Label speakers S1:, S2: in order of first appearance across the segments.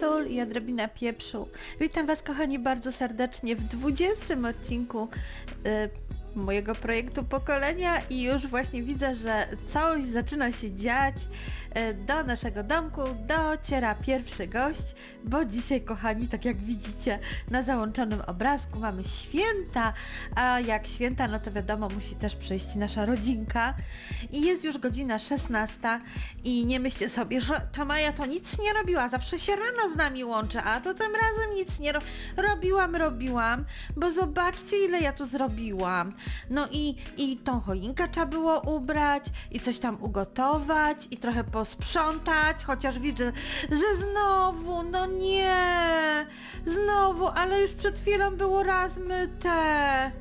S1: Sol i odrobina pieprzu. Witam Was kochani bardzo serdecznie w 20 odcinku y, mojego projektu pokolenia i już właśnie widzę, że coś zaczyna się dziać. Y, do naszego domku dociera pierwszy gość, bo dzisiaj kochani, tak jak widzicie na załączonym obrazku mamy święta, a jak święta, no to wiadomo musi też przyjść nasza rodzinka i jest już godzina 16 i nie myślcie sobie, że ta Maja to nic nie robiła, zawsze się rano z nami łączy, a to tym razem nic nie ro... robiłam, robiłam, bo zobaczcie ile ja tu zrobiłam. No i, i tą choinkę trzeba było ubrać i coś tam ugotować i trochę posprzątać, chociaż widzę, że znowu, no nie, znowu, ale już przed chwilą było raz myte.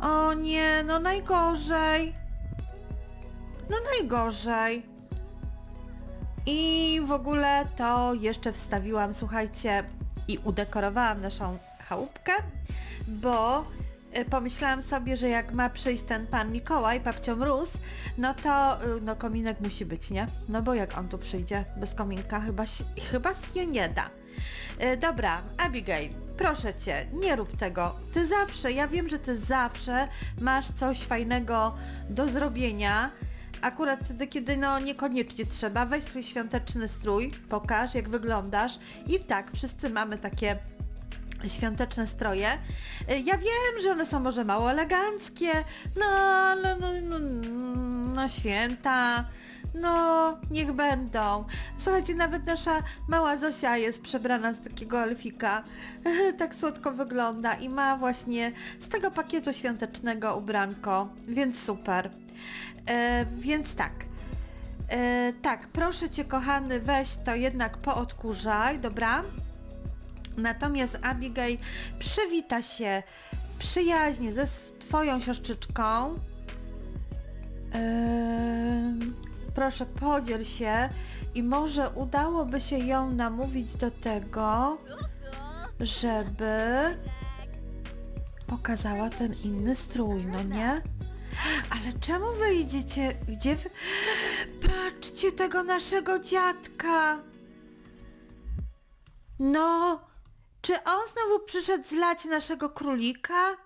S1: O nie, no najgorzej. No najgorzej. I w ogóle to jeszcze wstawiłam, słuchajcie, i udekorowałam naszą chałupkę, bo pomyślałam sobie, że jak ma przyjść ten pan Mikołaj, babcią Mróz, no to y, no kominek musi być, nie? No bo jak on tu przyjdzie bez kominka, chyba, chyba się nie da. Y, Dobra, Abigail, proszę cię, nie rób tego. Ty zawsze, ja wiem, że ty zawsze masz coś fajnego do zrobienia. Akurat wtedy, kiedy no niekoniecznie trzeba, weź swój świąteczny strój, pokaż jak wyglądasz i tak, wszyscy mamy takie świąteczne stroje. Y, Ja wiem, że one są może mało eleganckie, no ale no, no, no święta, no niech będą. Słuchajcie, nawet nasza mała Zosia jest przebrana z takiego elfika. tak słodko wygląda i ma właśnie z tego pakietu świątecznego ubranko, więc super. E, więc tak. E, tak, proszę Cię kochany, weź to jednak poodkurzaj, dobra? Natomiast Abigail przywita się przyjaźnie ze sw- Twoją siostrzyczką. Em, proszę, podziel się i może udałoby się ją namówić do tego, żeby pokazała ten inny strój, no nie? Ale czemu wy idziecie? Gdzie wy... Patrzcie tego naszego dziadka! No, czy on znowu przyszedł zlać naszego królika?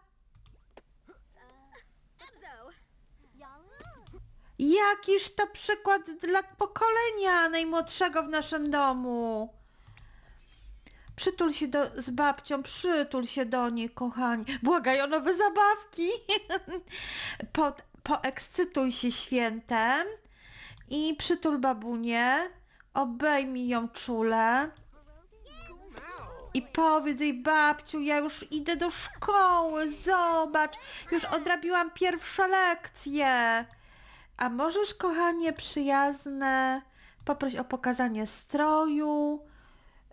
S1: Jakiż to przykład dla pokolenia najmłodszego w naszym domu. Przytul się do, z babcią, przytul się do niej, kochani. Błagaj o nowe zabawki. Pod, poekscytuj się świętem i przytul babunię, obejmij ją czule i powiedz jej babciu, ja już idę do szkoły, zobacz, już odrabiłam pierwsze lekcje. A możesz, kochanie, przyjazne, poproś o pokazanie stroju.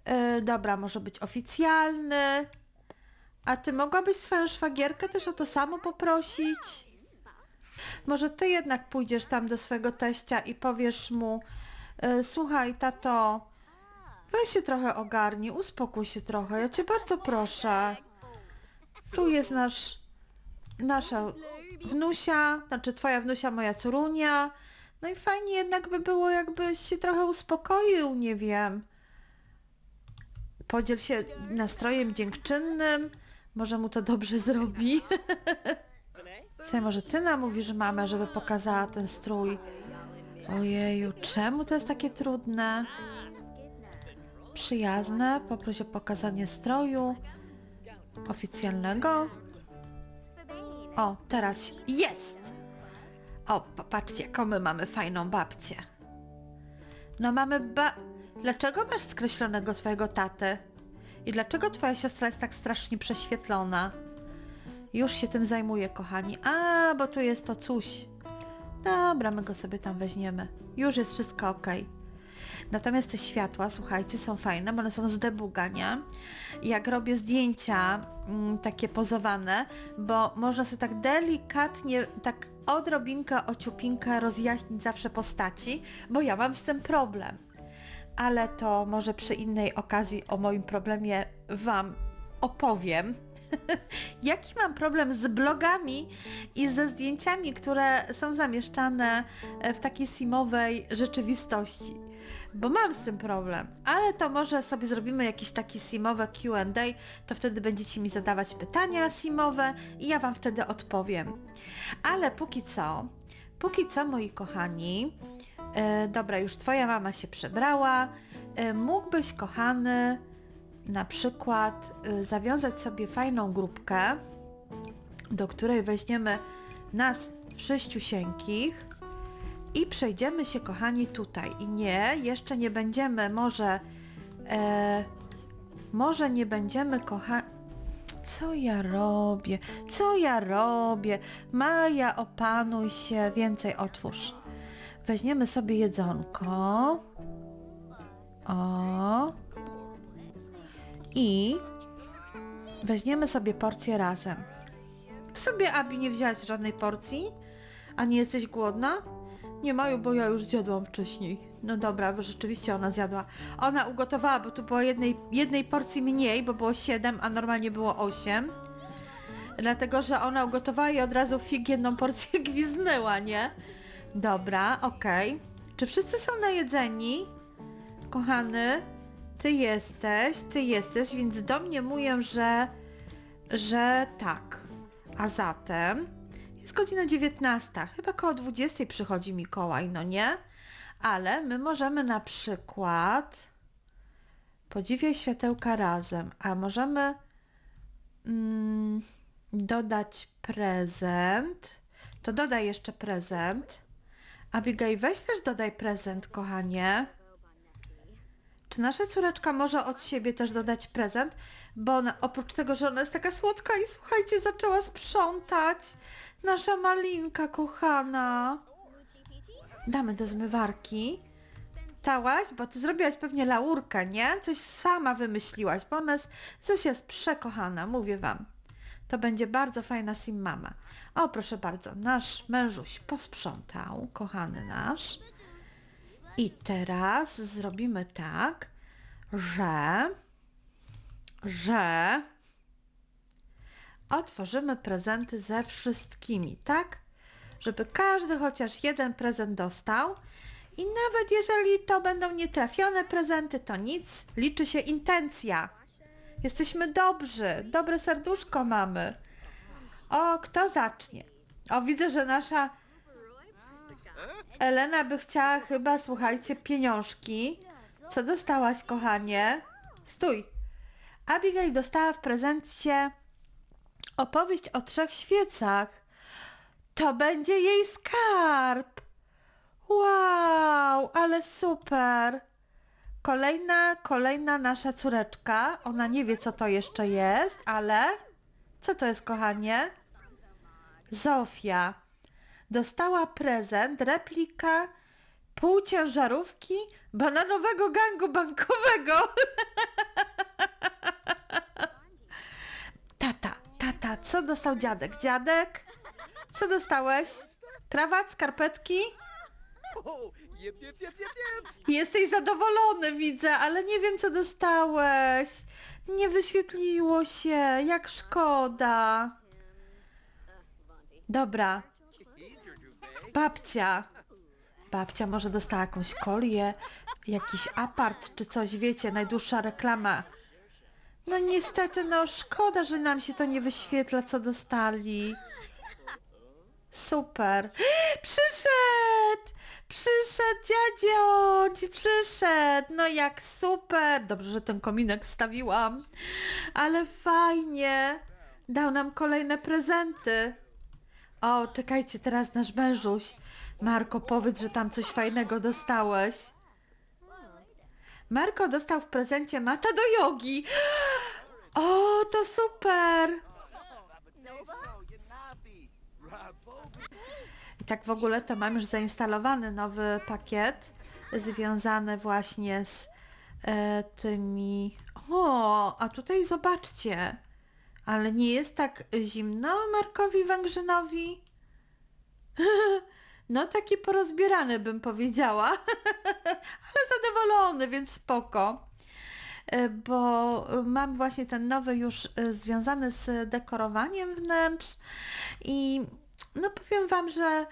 S1: Yy, dobra, może być oficjalny. A ty mogłabyś swoją szwagierkę też o to samo poprosić? Może ty jednak pójdziesz tam do swego teścia i powiesz mu, yy, słuchaj, tato, weź się trochę ogarnij, uspokój się trochę, ja cię bardzo proszę. Tu jest nasz, nasza wnusia, znaczy twoja wnusia, moja córunia. No i fajnie jednak by było, jakbyś się trochę uspokoił, nie wiem. Podziel się nastrojem dziękczynnym, może mu to dobrze zrobi. Słuchaj, może ty namówisz mamę, żeby pokazała ten strój. Ojeju, czemu to jest takie trudne? Przyjazne, poproś o pokazanie stroju oficjalnego. O, teraz jest! O, popatrzcie, jaką my mamy fajną babcię. No mamy ba... Dlaczego masz skreślonego twojego tatę? I dlaczego twoja siostra jest tak strasznie prześwietlona? Już się tym zajmuję, kochani. A, bo tu jest to coś. Dobra, my go sobie tam weźmiemy. Już jest wszystko ok. Natomiast te światła, słuchajcie, są fajne, bo one są z debuga, nie? Jak robię zdjęcia mm, takie pozowane, bo można sobie tak delikatnie, tak odrobinkę, ociupinkę rozjaśnić zawsze postaci, bo ja mam z tym problem. Ale to może przy innej okazji o moim problemie Wam opowiem. Jaki mam problem z blogami i ze zdjęciami, które są zamieszczane e, w takiej simowej rzeczywistości. Bo mam z tym problem. Ale to może sobie zrobimy jakieś takie simowe Q&A, to wtedy będziecie mi zadawać pytania simowe i ja Wam wtedy odpowiem. Ale póki co, póki co moi kochani, e, dobra, już Twoja mama się przebrała, e, mógłbyś kochany na przykład e, zawiązać sobie fajną grupkę, do której weźmiemy nas wszyściusieńkich i przejdziemy się, kochani, tutaj. I nie, jeszcze nie będziemy, może, e, może nie będziemy, kochani... Co ja robię? Co ja robię? Maja, opanuj się, więcej otwórz. Weźmiemy sobie jedzonko. O. I weźmiemy sobie porcję razem. Sobie, Abi, nie wzięłaś żadnej porcji? A nie jesteś głodna? Nie Maju, bo ja już zjadłam wcześniej. No dobra, bo rzeczywiście ona zjadła. Ona ugotowała, bo tu było jednej, jednej porcji mniej, bo było 7, a normalnie było 8. Dlatego, że ona ugotowała i od razu fig jedną porcję gwiznęła, nie? Dobra, okej. Czy wszyscy są najedzeni? Kochany, ty jesteś, ty jesteś, więc do mnie mówią, że, że tak. A zatem jest godzina 19, chyba koło 20 przychodzi Mikołaj, no nie? Ale my możemy na przykład podziwiaj światełka razem, a możemy mm, dodać prezent. To dodaj jeszcze prezent. Abigail, weź też dodaj prezent, kochanie. Czy nasza córeczka może od siebie też dodać prezent? Bo ona, oprócz tego, że ona jest taka słodka i słuchajcie, zaczęła sprzątać. Nasza malinka kochana. Damy do zmywarki. Tałaś, bo ty zrobiłaś pewnie laurkę, nie? Coś sama wymyśliłaś, bo ona Zosia jest przekochana, mówię wam. To będzie bardzo fajna sim mama. O, proszę bardzo, nasz mężuś posprzątał, kochany nasz. I teraz zrobimy tak, że, że otworzymy prezenty ze wszystkimi, tak? Żeby każdy chociaż jeden prezent dostał. I nawet jeżeli to będą nietrafione prezenty, to nic, liczy się intencja. Jesteśmy dobrzy, dobre serduszko mamy. O, kto zacznie? O, widzę, że nasza Elena by chciała chyba, słuchajcie, pieniążki. Co dostałaś, kochanie? Stój. Abigail dostała w prezencie opowieść o trzech świecach. To będzie jej skarb. Wow, ale super. Kolejna, kolejna nasza córeczka. Ona nie wie, co to jeszcze jest, ale... Co to jest, kochanie? Zofia dostała prezent, replika półciężarówki bananowego gangu bankowego. Tata, co dostał dziadek? Dziadek? Co dostałeś? Krawat, skarpetki?
S2: O.
S1: Jesteś zadowolony, widzę, ale nie wiem, co dostałeś. Nie wyświetliło się, jak szkoda. Dobra, babcia. Babcia może dostała jakąś kolię, jakiś apart czy coś, wiecie, najdłuższa reklama. No niestety, no szkoda, że nam się to nie wyświetla, co dostali. Super. Przyszedł! Przyszedł dziadzio! Przyszedł! No jak super! Dobrze, że ten kominek wstawiłam. Ale fajnie. Dał nam kolejne prezenty. O, czekajcie, teraz nasz mężuś. Marko, powiedz, że tam coś fajnego dostałeś. Marko dostał w prezencie mata do jogi. O, to super! I tak w ogóle to mam już zainstalowany nowy pakiet związany właśnie z e, tymi... O, a tutaj zobaczcie. Ale nie jest tak zimno Markowi Węgrzynowi? No taki porozbierany bym powiedziała, ale zadowolony, więc spoko. E, Bo mam właśnie ten nowy już e, związany z dekorowaniem wnętrz i no powiem Wam, że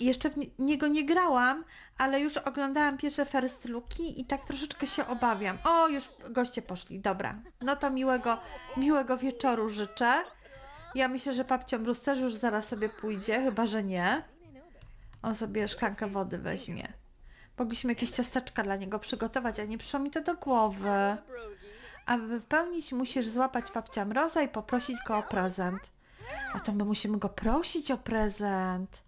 S1: jeszcze w nie- niego nie grałam, ale już oglądałam pierwsze first looki i tak troszeczkę się obawiam. O, już goście poszli, dobra. No to miłego, miłego wieczoru życzę. Ja myślę, że papcio Mróz też już zaraz sobie pójdzie, chyba że nie. On sobie szklankę wody weźmie. Mogliśmy jakieś ciasteczka dla niego przygotować, a nie przyszło mi to do głowy. Aby wypełnić, musisz złapać papcia Mroza i poprosić go o prezent. A to my musimy go prosić o prezent.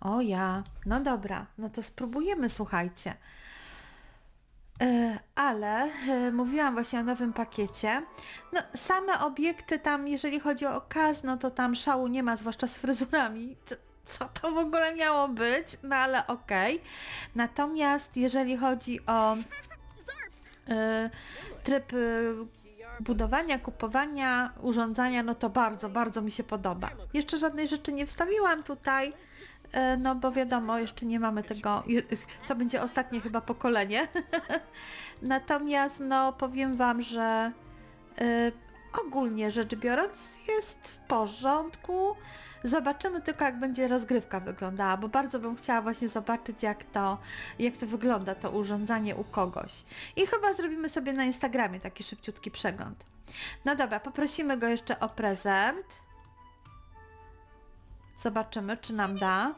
S1: O ja. No dobra, no to spróbujemy, słuchajcie. E, Ale e, mówiłam właśnie o nowym pakiecie. No, same obiekty tam, jeżeli chodzi o okaz, no to tam szału nie ma, zwłaszcza z fryzurami. Co, to w ogóle miało być? No ale okej. Natomiast jeżeli chodzi o e, tryb e, budowania, kupowania, urządzania, no to bardzo, bardzo mi się podoba. Jeszcze żadnej rzeczy nie wstawiłam tutaj, e, no bo wiadomo, jeszcze nie mamy tego, je- to będzie ostatnie chyba pokolenie. Natomiast no powiem Wam, że e, ogólnie rzecz biorąc jest w porządku. Zobaczymy tylko jak będzie rozgrywka wyglądała, bo bardzo bym chciała właśnie zobaczyć jak to, jak to wygląda to urządzanie u kogoś. I chyba zrobimy sobie na Instagramie taki szybciutki przegląd. No dobra, poprosimy go jeszcze o prezent. Zobaczymy, czy nam da.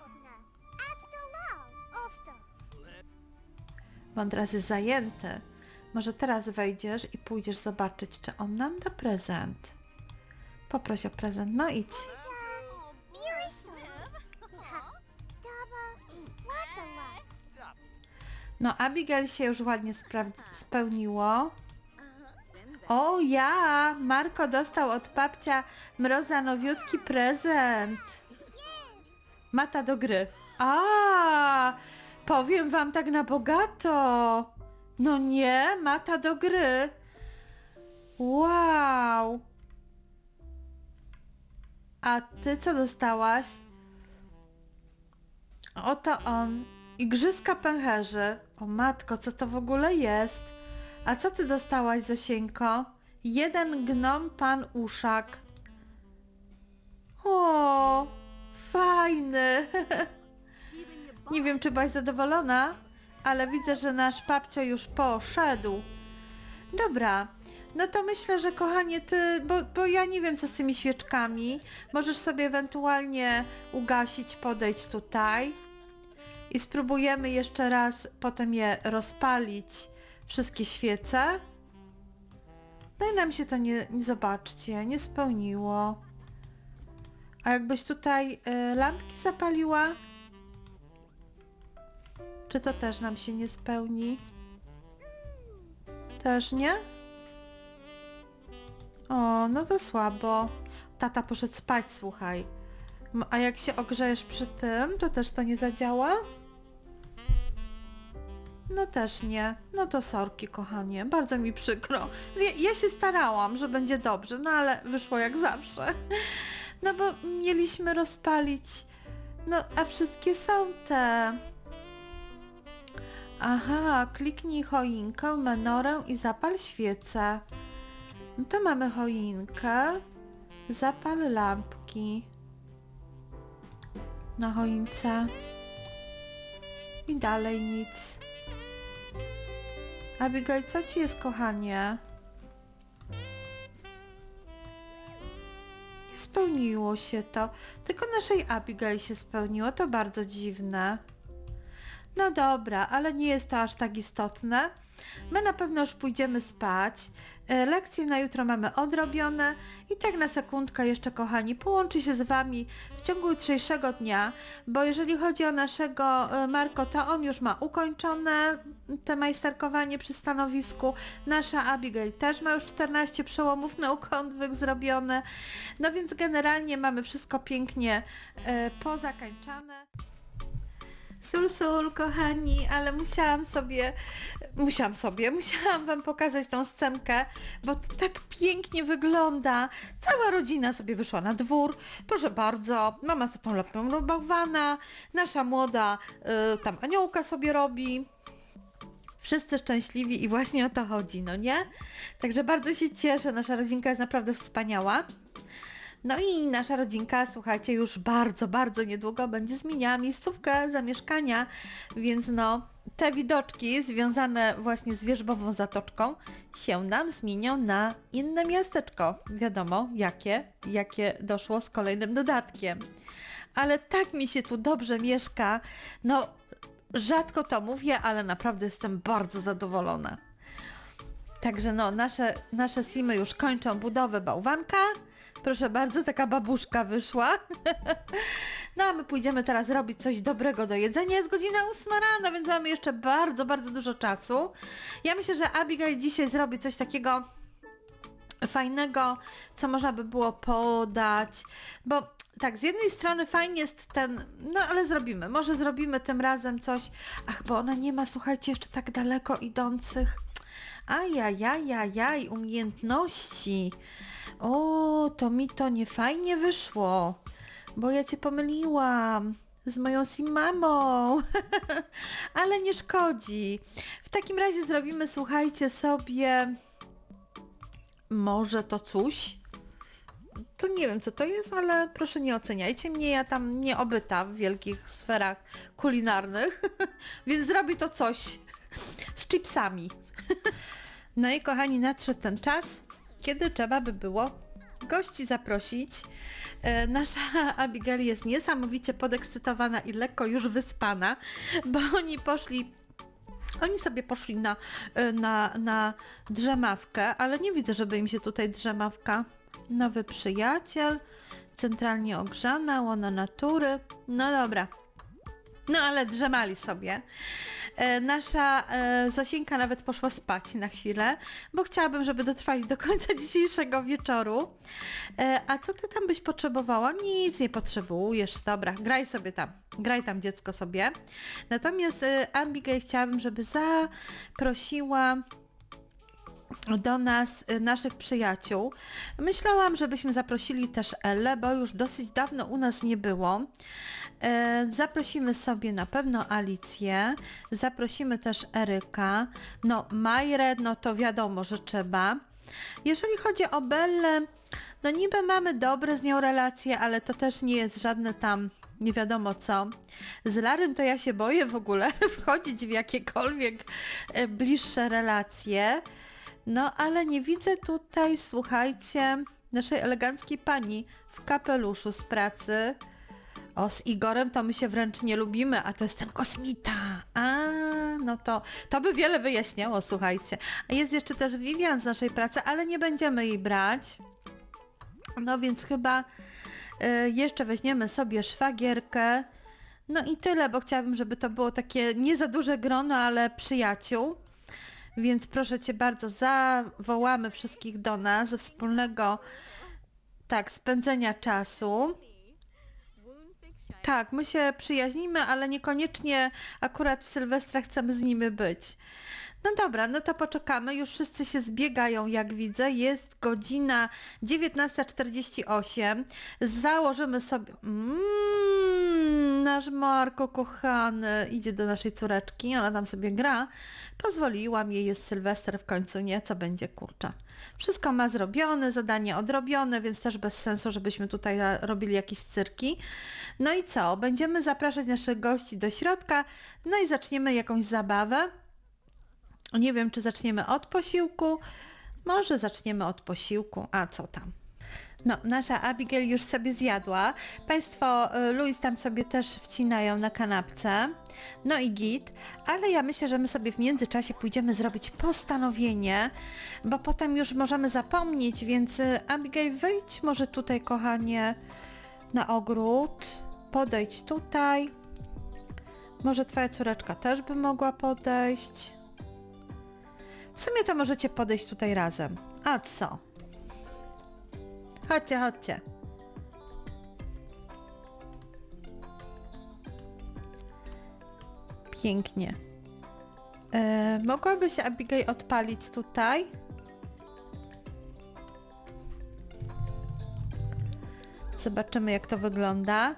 S1: Bo on teraz jest zajęty. Może teraz wejdziesz i pójdziesz zobaczyć, czy on nam da prezent. Poproś o prezent, no idź. No, Abigail się już ładnie spełniło. O ja! Marko dostał od papcia Mroza nowiutki prezent. Mata do gry. A, powiem wam tak na bogato. No nie, mata do gry. Wow. A ty co dostałaś? Oto on. Igrzyska pęcherzy. O matko, co to w ogóle jest? A co ty dostałaś, Zosieńko? Jeden gnom pan uszak. O, fajny. Nie wiem, czy byłaś zadowolona, ale widzę, że nasz papcio już poszedł. Dobra, no to myślę, że kochanie, ty, bo, bo ja nie wiem, co z tymi świeczkami. Możesz sobie ewentualnie ugasić, podejść tutaj i spróbujemy jeszcze raz potem je rozpalić, wszystkie świece. No i nam się to nie, nie zobaczcie, nie spełniło. A jakbyś tutaj y, lampki zapaliła? Czy to też nam się nie spełni? Też nie? O, no to słabo. Tata poszedł spać, słuchaj. A jak się ogrzejesz przy tym, to też to nie zadziała? No też nie. No to sorki, kochanie. Bardzo mi przykro. Ja, ja się starałam, że będzie dobrze, no ale wyszło jak zawsze. No bo mieliśmy rozpalić. No, a wszystkie są te. Aha, kliknij choinkę, menorę i zapal świecę. No to mamy choinkę. Zapal lampki. Na choince. I dalej nic. Abigail, co ci jest, kochanie? Nie spełniło się to. Tylko naszej Abigail się spełniło. To bardzo dziwne. No dobra, ale nie jest to aż tak istotne. My na pewno już pójdziemy spać. E, Lekcje na jutro mamy odrobione i tak na sekundkę jeszcze, kochani, połączy się z Wami w ciągu jutrzejszego dnia, bo jeżeli chodzi o naszego e, Marko, to on już ma ukończone te majsterkowanie przy stanowisku. Nasza Abigail też ma już 14 przełomów naukowych zrobione. No więc generalnie mamy wszystko pięknie e, pozakańczane. Sul, sul, kochani, ale musiałam sobie, musiałam sobie, musiałam wam pokazać tą scenkę, bo to tak pięknie wygląda. Cała rodzina sobie wyszła na dwór, proszę bardzo, mama za tą lepą bałwana, nasza młoda y, tam aniołka sobie robi. Wszyscy szczęśliwi i właśnie o to chodzi, no nie? Także bardzo się cieszę, nasza rodzinka jest naprawdę wspaniała. No i nasza rodzinka, słuchajcie, już bardzo, bardzo niedługo będzie zmieniała miejscówkę zamieszkania, więc no te widoczki związane właśnie z wierzbową zatoczką się nam zmienią na inne miasteczko. Wiadomo, jakie, jakie doszło z kolejnym dodatkiem. Ale tak mi się tu dobrze mieszka, no rzadko to mówię, ale naprawdę jestem bardzo zadowolona. Także no, nasze, nasze simy już kończą budowę bałwanka. Proszę bardzo, taka babuszka wyszła. No a my pójdziemy teraz robić coś dobrego do jedzenia. Jest godzina 8 rano, więc mamy jeszcze bardzo, bardzo dużo czasu. Ja myślę, że Abigail dzisiaj zrobi coś takiego fajnego, co można by było podać, bo tak, z jednej strony fajnie jest ten, no ale zrobimy, może zrobimy tym razem coś, ach, bo ona nie ma, słuchajcie, jeszcze tak daleko idących, ajajajajaj, umiejętności, o, to mi to nie fajnie wyszło, bo ja cię pomyliłam z moją simamą, ale nie szkodzi. W takim razie zrobimy, słuchajcie, sobie może to coś? To nie wiem co to jest, ale proszę nie oceniajcie mnie, ja tam nie obyta w wielkich sferach kulinarnych, więc zrobi to coś z chipsami. No i kochani, nadszedł ten czas, kiedy trzeba by było gości zaprosić. E, Nasza Abigail jest niesamowicie podekscytowana i lekko już wyspana, bo oni poszli oni sobie poszli na, y, na, na drzemawkę, ale nie widzę, żeby im się tutaj drzemawka. Nowy przyjaciel, centralnie ogrzana, łono natury. No dobra. No ale drzemali sobie. E, nasza e, Zosieńka nawet poszła spać na chwilę, bo chciałabym, żeby dotrwali do końca dzisiejszego wieczoru. E, a co ty tam byś potrzebowała? Nic nie potrzebujesz. Dobra, graj sobie tam. Graj tam dziecko sobie. Natomiast Abigail chciałabym, żeby zaprosiła do nas y, naszych przyjaciół. Myślałam, żebyśmy zaprosili też Ellę, bo już dosyć dawno u nas nie było. E, Zaprosimy sobie na pewno Alicję, zaprosimy też Eryka, no Majrę, no to wiadomo, że trzeba. Jeżeli chodzi o Bellę, no niby mamy dobre z nią relacje, ale to też nie jest żadne tam nie wiadomo co. Z Larym to ja się boję w ogóle wchodzić w jakiekolwiek e, bliższe relacje. No ale nie widzę tutaj, słuchajcie, naszej eleganckiej pani w kapeluszu z pracy. O, z Igorem to my się wręcz nie lubimy, a to jest ten kosmita. A, no to, to by wiele wyjaśniało, słuchajcie. Jest jeszcze też Vivian z naszej pracy, ale nie będziemy jej brać. No więc chyba y, jeszcze weźmiemy sobie szwagierkę. No i tyle, bo chciałabym, żeby to było takie nie za duże grono, ale przyjaciół. Więc proszę Cię bardzo, zawołamy wszystkich do nas ze wspólnego tak, spędzenia czasu. Tak, my się przyjaźnimy, ale niekoniecznie akurat w Sylwestra chcemy z nimi być. No dobra, no to poczekamy. Już wszyscy się zbiegają, jak widzę. Jest godzina 19.48. Założymy sobie... Mm, nasz Marko kochany idzie do naszej córeczki, ona tam sobie gra. Pozwoliłam jej, jest Sylwester w końcu, nie? Co będzie, kurcza. Wszystko ma zrobione, zadanie odrobione, więc też bez sensu, żebyśmy tutaj robili jakieś cyrki. No i co? Będziemy zapraszać naszych gości do środka, no i zaczniemy jakąś zabawę. Nie wiem, czy zaczniemy od posiłku. Może zaczniemy od posiłku. A co tam? No, nasza Abigail już sobie zjadła. Państwo y, Louis tam sobie też wcinają na kanapce. No i git. Ale ja myślę, że my sobie w międzyczasie pójdziemy zrobić postanowienie, bo potem już możemy zapomnieć, więc y, Abigail wejdź może tutaj, kochanie, na ogród. Podejdź tutaj. Może twoja córeczka też by mogła podejść. W sumie to możecie podejść tutaj razem. A co? Chodźcie, chodźcie. Pięknie. E, mogłaby się Abigail odpalić tutaj? Zobaczymy jak to wygląda.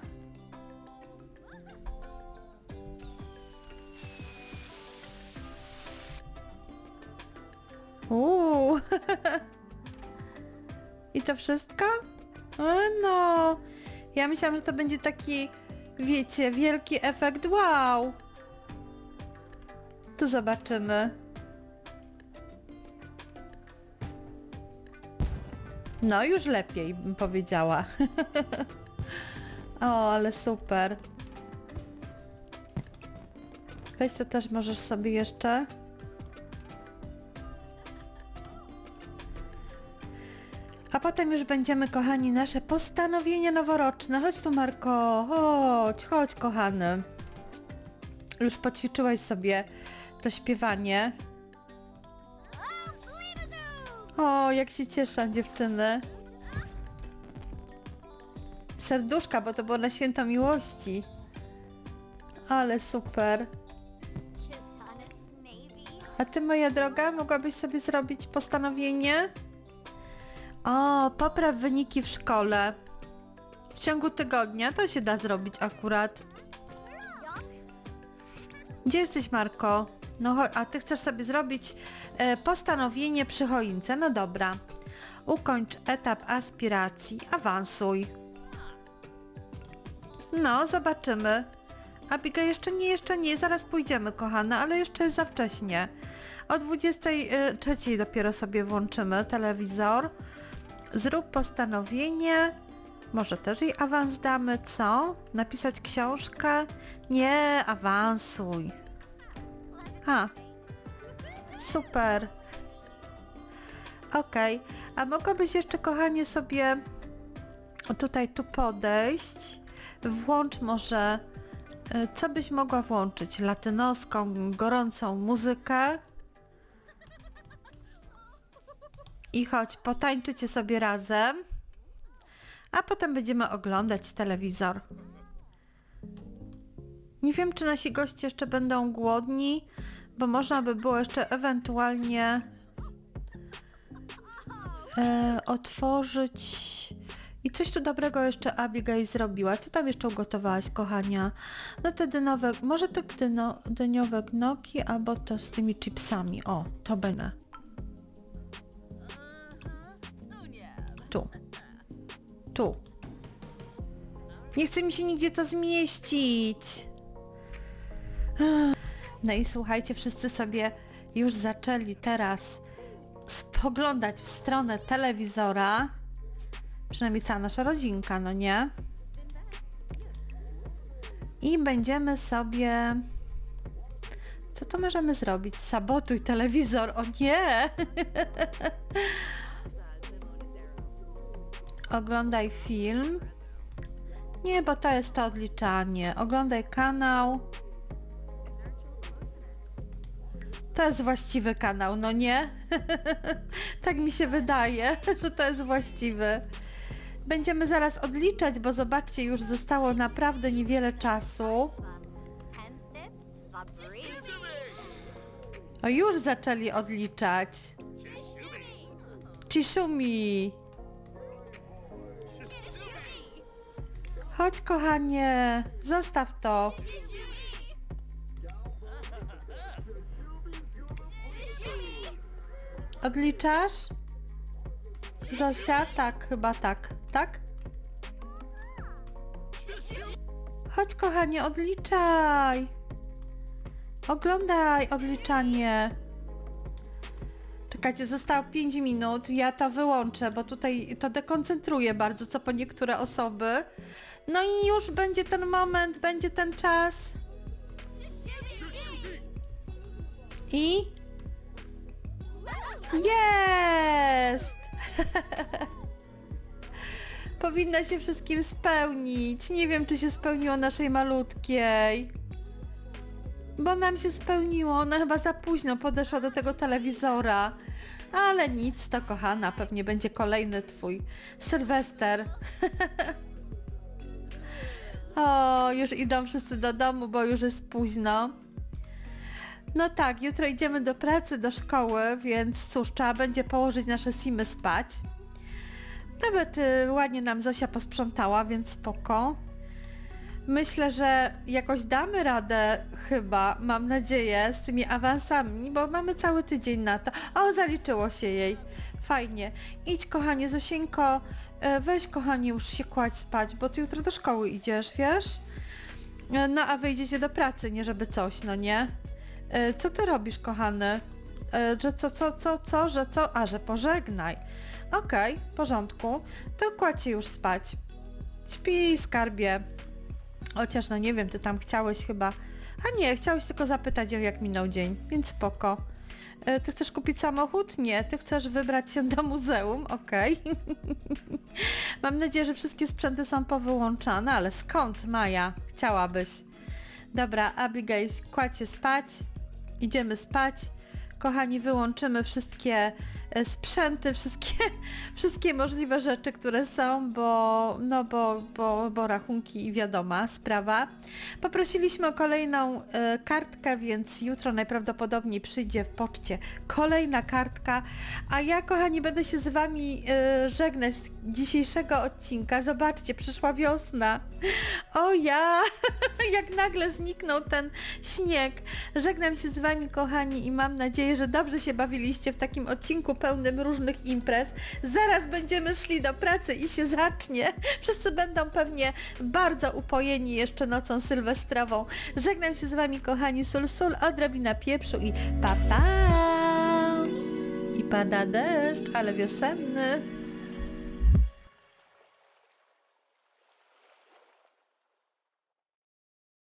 S1: Uuu. To wszystko? E, no, ja myślałam, że to będzie taki, wiecie, wielki efekt wow. Tu zobaczymy. No, już lepiej bym powiedziała. o, ale super. Weź to też możesz sobie jeszcze. Potem już będziemy, kochani, nasze postanowienia noworoczne. Chodź tu, Marko, chodź, chodź, kochany. Już poćwiczyłaś sobie to śpiewanie. O, jak się cieszą dziewczyny. Serduszka, bo to było na święto miłości. Ale super.
S3: A
S1: ty, moja droga, mogłabyś sobie zrobić postanowienie? O, popraw wyniki w szkole. W ciągu tygodnia to się da zrobić akurat. Gdzie jesteś, Marko? No, a ty chcesz sobie zrobić e, postanowienie przy choince. No dobra. Ukończ etap aspiracji. Awansuj. No, zobaczymy. Abiga, jeszcze nie, jeszcze nie, zaraz pójdziemy, kochana, ale jeszcze jest za wcześnie. O 23 dopiero sobie włączymy telewizor. Zrób postanowienie. Może też jej awans damy, co? Napisać książkę? Nie, awansuj. A, super. Okej, a mogłabyś jeszcze, kochanie, sobie tutaj tu podejść? Włącz może E, Co byś mogła włączyć? Latynoską, gorącą muzykę? I chodź, potańczycie sobie razem, a potem będziemy oglądać telewizor. Nie wiem, czy nasi goście jeszcze będą głodni, bo można by było jeszcze ewentualnie e, otworzyć... I coś tu dobrego jeszcze Abigail zrobiła. Co tam jeszcze ugotowałaś, kochania? No te dynowe, może te dyno, dyniowe gnoki, albo to z tymi chipsami. O, to będę. Tu. Tu. Nie chce mi się nigdzie to zmieścić. No i słuchajcie, wszyscy sobie już zaczęli teraz spoglądać w stronę telewizora. Przynajmniej cała nasza rodzinka, no nie? I będziemy sobie... Co to możemy zrobić? Sabotuj telewizor, o nie! Oglądaj film. Nie, bo to jest to odliczanie. Oglądaj kanał. To jest właściwy kanał, no nie? tak mi się wydaje, że to jest właściwy. Będziemy zaraz odliczać, bo zobaczcie, już zostało naprawdę niewiele czasu. O, już zaczęli odliczać. Chishumi. Chodź, kochanie, zostaw to. Odliczasz? Zosia? Tak, chyba tak. Tak? Chodź, kochanie, odliczaj. Oglądaj odliczanie. Czekajcie, zostało 5 minut. Ja to wyłączę, bo tutaj to dekoncentruje bardzo, co po niektóre osoby. No i już będzie ten moment, będzie ten czas. I jest! Powinna się wszystkim spełnić. Nie wiem, czy się spełniło naszej malutkiej. Bo nam się spełniło. Ona chyba za późno podeszła do tego telewizora. Ale nic, to kochana, pewnie będzie kolejny twój Sylwester. o, już idą wszyscy do domu, bo już jest późno. No tak, jutro idziemy do pracy, do szkoły, więc cóż, trzeba będzie położyć nasze simy spać. Nawet y, ładnie nam Zosia posprzątała, więc spoko. Myślę, że jakoś damy radę chyba, mam nadzieję, z tymi awansami, bo mamy cały tydzień na to. O, zaliczyło się jej. Fajnie. Idź kochanie Zosieńko, E, weź kochani już się kładź spać, bo ty jutro do szkoły idziesz, wiesz? E, no a wyjdziecie do pracy, nie żeby coś, no nie? E, co ty robisz, kochany? Że co, co, co, co, że co? A, że pożegnaj. Okej, w porządku. To kładź się już spać. Śpi, skarbie. Chociaż no nie wiem, ty tam chciałeś chyba... A nie, chciałeś tylko zapytać ją jak minął dzień, więc spoko. E, Ty chcesz kupić samochód? Nie. Ty chcesz wybrać się do muzeum? Okej. Mam nadzieję, że wszystkie sprzęty są powyłączane, ale skąd, Maja? Chciałabyś. Dobra, Abigail, kładź się spać. Idziemy spać. Kochani, wyłączymy wszystkie sprzęty, wszystkie, wszystkie możliwe rzeczy, które są, bo, no bo, bo, bo rachunki i wiadoma sprawa. Poprosiliśmy o kolejną e, kartkę, więc jutro najprawdopodobniej przyjdzie w poczcie kolejna kartka, a ja kochani będę się z Wami e, żegnać z dzisiejszego odcinka. Zobaczcie, przyszła wiosna. O ja, jak nagle zniknął ten śnieg. Żegnam się z Wami kochani i mam nadzieję, że dobrze się bawiliście w takim odcinku pełnym różnych imprez. Zaraz będziemy szli do pracy i się zacznie. Wszyscy będą pewnie bardzo upojeni jeszcze nocą sylwestrową. Żegnam się z Wami kochani, sul sul, odrobina pieprzu i pa pa! I pada deszcz, ale wiosenny.